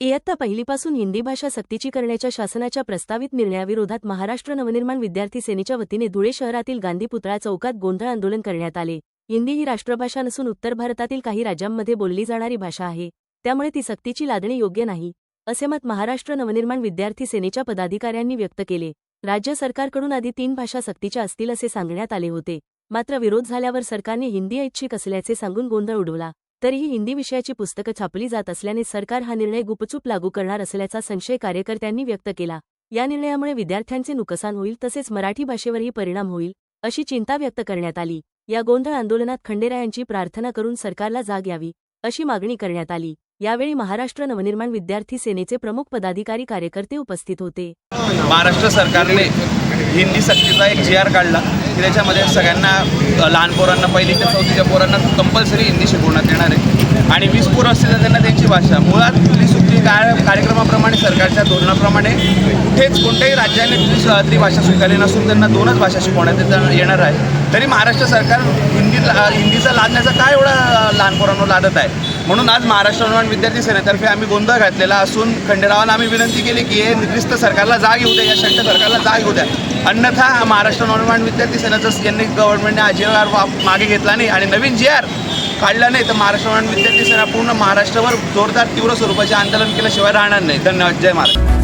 इयत्ता पहिलीपासून हिंदी भाषा सक्तीची करण्याच्या शासनाच्या प्रस्तावित निर्णयाविरोधात महाराष्ट्र नवनिर्माण विद्यार्थी सेनेच्या वतीने धुळे शहरातील गांधी पुतळा चौकात गोंधळ आंदोलन करण्यात आले. हिंदी ही राष्ट्रभाषा नसून उत्तर भारतातील काही राज्यांमध्ये बोलली जाणारी भाषा आहे. त्यामुळे ती सक्तीची लादणे योग्य नाही असे मत महाराष्ट्र नवनिर्माण विद्यार्थी सेनेच्या पदाधिकाऱ्यांनी व्यक्त केले. राज्य सरकारकडून आधी तीन भाषा सक्तीच्या असतील असे सांगण्यात आले होते. मात्र विरोध झाल्यावर सरकारने हिंदी ऐच्छिक असल्याचे सांगून गोंधळ उडवला. तरीही हिंदी विषयाची पुस्तकं छापली जात असल्याने सरकार हा निर्णय गुपचूप लागू करणार असल्याचा संशय कार्यकर्त्यांनी व्यक्त केला. या निर्णयामुळे विद्यार्थ्यांचे नुकसान होईल तसेच मराठी भाषेवरही परिणाम होईल अशी चिंता व्यक्त करण्यात आली. या गोंधळ आंदोलनात खंडेरायांची प्रार्थना करून सरकारला जाग यावी अशी मागणी करण्यात आली. यावेळी महाराष्ट्र नवनिर्माण विद्यार्थी सेनेचे प्रमुख पदाधिकारी कार्यकर्ते उपस्थित होते. महाराष्ट्र सरकारने हिंदी सक्तीचा एक जी आर काढला. की त्याच्यामध्ये सगळ्यांना लहान पोरांना पहिली ते चौथीच्या पोरांना कंपल्सरी हिंदी शिकवण्यात येणार आहे. आणि वीस पोरं असतील तर त्यांना त्यांची भाषा. मुळात सुट्टी काय कार्यक्रमाप्रमाणे सरकारच्या धोरणाप्रमाणे कुठेच कोणत्याही राज्याने त्रिस- त्रिभाषा स्वीकारली नसून त्यांना दोनच भाषा शिकवण्यात येत- येणार आहे. तरी महाराष्ट्र सरकार हिंदी हिंदीचा लादण्याचा काय एवढा लहान पोरांवर लादत आहे? म्हणून आज महाराष्ट्र निर्माण विद्यार्थी सेनेतर्फे आम्ही गोंधळ घातलेला असून खंडेरावांना आम्ही विनंती केली की हे निकृष्ट सरकारला जाग येऊ द्या या शंट सरकारला जाग येऊ द्या. अन्यथा महाराष्ट्र निर्माण विद्यार्थी सेनेचं यांनी गव्हर्नमेंटने हा आर मागे घेतला नाही आणि नवीन जी आर काढला नाही तर महाराष्ट्र निर्माण विद्यार्थी सेना पूर्ण महाराष्ट्रावर जोरदार तीव्र स्वरूपाचे आंदोलन केल्याशिवाय राहणार नाही. धन्यवाद. जय महाराष्ट्र.